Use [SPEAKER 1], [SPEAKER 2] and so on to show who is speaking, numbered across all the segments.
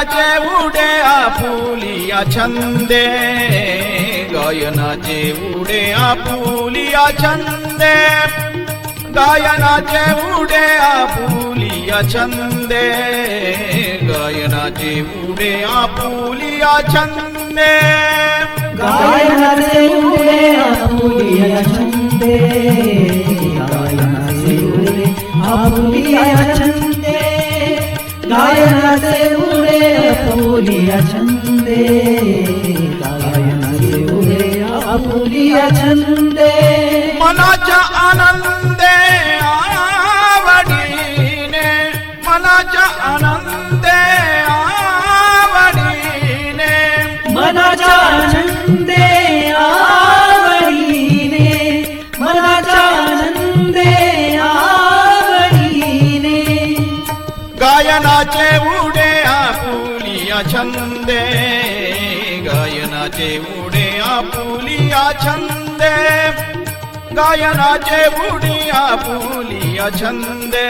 [SPEAKER 1] गायनाचे उडे आपुलिया छंदे. गायनाचे उडे आपुलिया छंदे. गायनाचे उडे आपुलिया छंदे. गायनाचे उडे आपुलिया छंदे.
[SPEAKER 2] गायनाचे उडे आपुलिया छंदे. गायनाचे उडे आपुलिया छंदे. आपुलिया छंदे गायनाचे उडे आपुलिया छंदे
[SPEAKER 1] मनाच्या आनंदे आवडीने मनाच्या आनंदे आवडीने
[SPEAKER 2] मनाच्या आनंदे आवडीने मनाच्या आनंदे आवडीने
[SPEAKER 1] गायनाचे छंदे गायनाचे उडे आपुलिया छंदे. गायनाचे उडी आपुलिया छंदे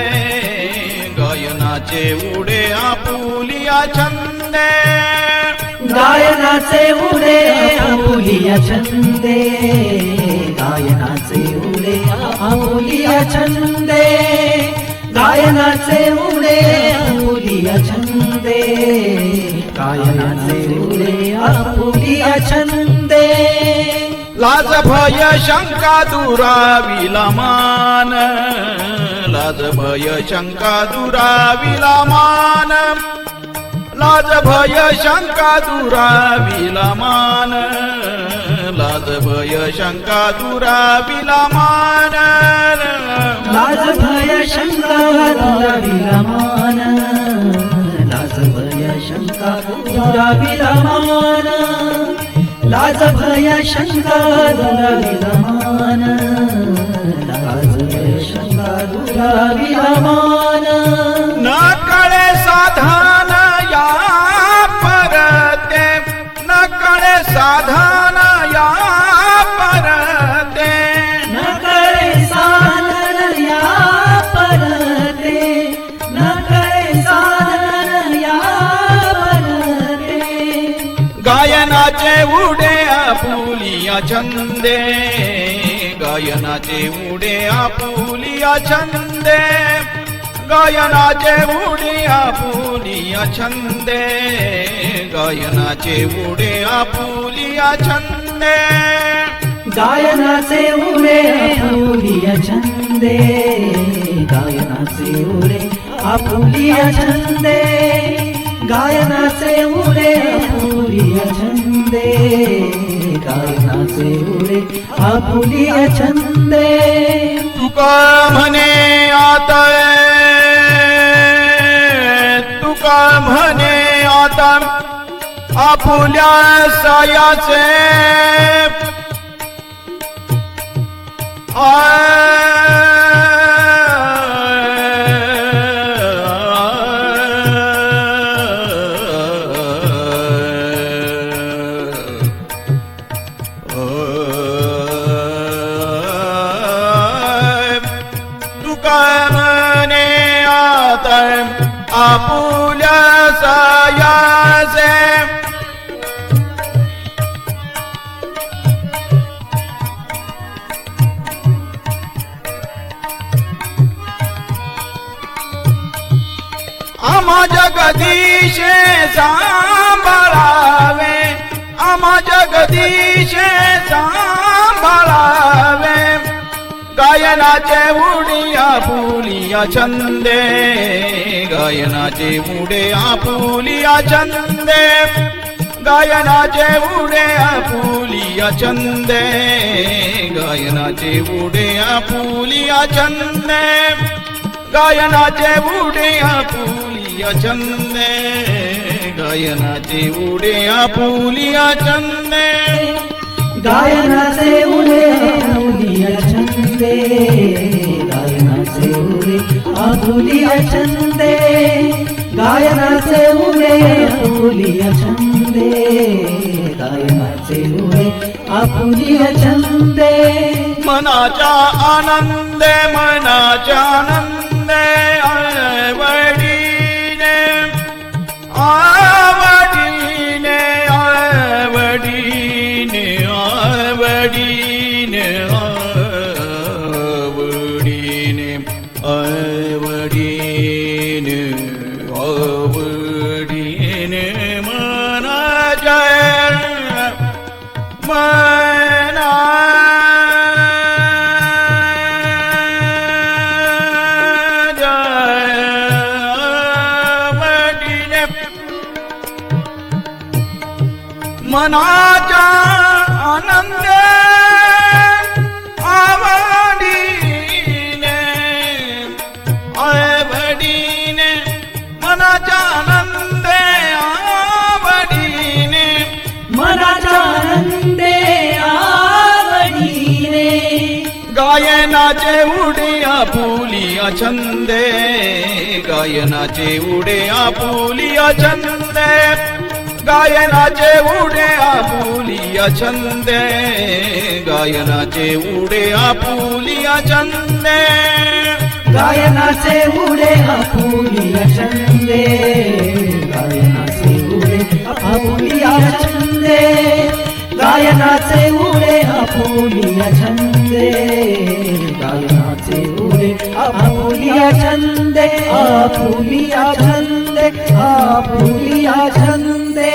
[SPEAKER 1] गायनाचे उडे आपुलिया छंदे.
[SPEAKER 2] गायनाचे उडे आपुलिया छंदे गायनाचे उडे आपुलिया छंदे. गायनाचे उडे आपुलिया छंदे गायनाचे उडे आपुलिया छंदे
[SPEAKER 1] लाज भय शंका दुराविला मान लाज भय शंका दुराविला मान लाज भय शंका दुराविला मान लाज भय शंका दुराविला मान
[SPEAKER 2] लाज भय शंका दुराविला मान दुराविला मान लाज भय शंका दुराविला मान लाज भय शंका दुराविला मान
[SPEAKER 1] न गायनाचे उडे आपुलिया छंदे. गायनाचे उडे आपुलिया छंदे. गायनाचे उडे आपुलिया छंदे. गायनाचे उडे आपुलिया छंदे.
[SPEAKER 2] गायनाचे उडे आपुलिया छंदे. गायनाचे उडे आपुलिया छंदे. गायनाचे उडे आपुलिया छंदे. छंदे गायनाचे उडे आपुली छंदे
[SPEAKER 1] तुका म्हणे आता तुका म्हणे आता आपुल्या सायाचे आ Abula sayazem આમાં જગદીશે સાંભળાવે આમાં જગદીશે સાંભળાવે गायनाचे उडिया फुलिया छंदे गायनाचे उडे आपुलिया छंदे गायनाचे उडे आपुलिया छंदे गायनाचे उडे आपुलिया छंदे गायनाचे उडे आपुलिया छंदे गायनाचे उडे आपुलिया छंदे
[SPEAKER 2] गायनाचे उरे आहुलिया छंदे. गायनाचे उरे आहुलिया छंदे. गायनाचे उरे आहुलिया छंदे. गायनाचे उरे आहुलिया छंदे.
[SPEAKER 1] मनाचा आनंदे मनाचा அவடினு அவடினு
[SPEAKER 2] மனஜ மனா மனாஜா.
[SPEAKER 1] गायनाचे उड्या फुलिया छंदे. गायनाचे उड्या फुलिया छंदे. गायनाचे उड्या फुलिया छंदे. गायनाचे उड्या फुलिया छंदे.
[SPEAKER 2] गायनाचे उडे आपुलिया छंदे. गायनाचे उडे आपुलिया छंदे. गायनाचे आपुलिया छंदे गायनाचे उडे आपुलिया छंदे आपुलिया छंदे आपुलिया छंदे